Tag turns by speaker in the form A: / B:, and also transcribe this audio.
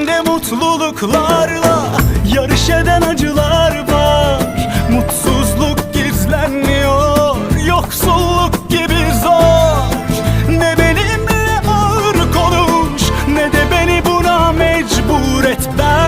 A: Peşimde mutluluklarla Yarış eden acılar.